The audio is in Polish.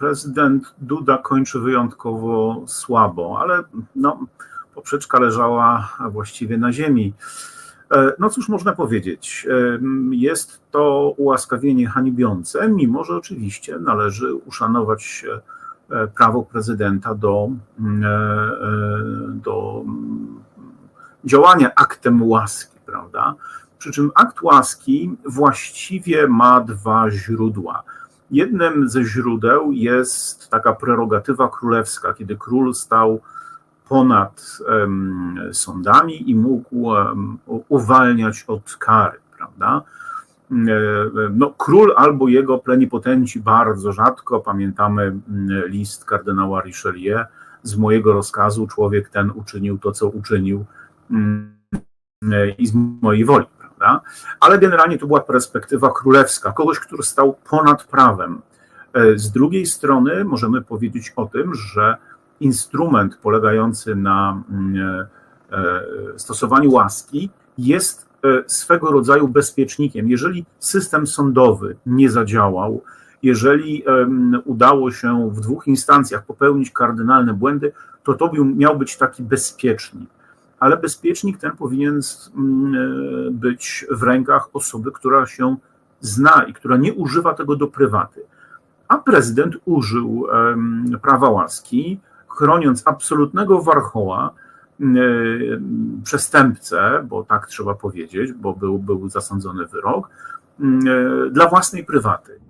prezydent Duda kończy wyjątkowo słabo, ale no, poprzeczka leżała właściwie na ziemi. E, No cóż można powiedzieć, e, jest to ułaskawienie hańbiące, mimo że oczywiście należy uszanować e, prawo prezydenta do, do działania aktem łaski, prawda? Przy czym akt łaski właściwie ma dwa źródła. Jednym ze źródeł jest taka prerogatywa królewska, kiedy król stał ponad em, sądami i mógł em, u- uwalniać od kary, prawda? E, No, król albo jego plenipotenci bardzo rzadko, pamiętamy mm, list kardynała Richelieu, z mojego rozkazu człowiek ten uczynił to, co uczynił mm, e, i z mojej woli, prawda? Ale generalnie to była perspektywa królewska, kogoś, który stał ponad prawem. E, Z drugiej strony możemy powiedzieć o tym, że instrument polegający na mm, e, e, stosowaniu łaski jest swego rodzaju bezpiecznikiem. Jeżeli system sądowy nie zadziałał, jeżeli udało się w dwóch instancjach popełnić kardynalne błędy, to to miał być taki bezpiecznik. Ale bezpiecznik ten powinien mm, e, być w rękach osoby, która się zna i która nie używa tego do prywaty. A prezydent użył prawa łaski, chroniąc absolutnego warchoła, em, przestępcę, bo tak trzeba powiedzieć, bo był, był zasądzony wyrok, em, dla własnej prywaty.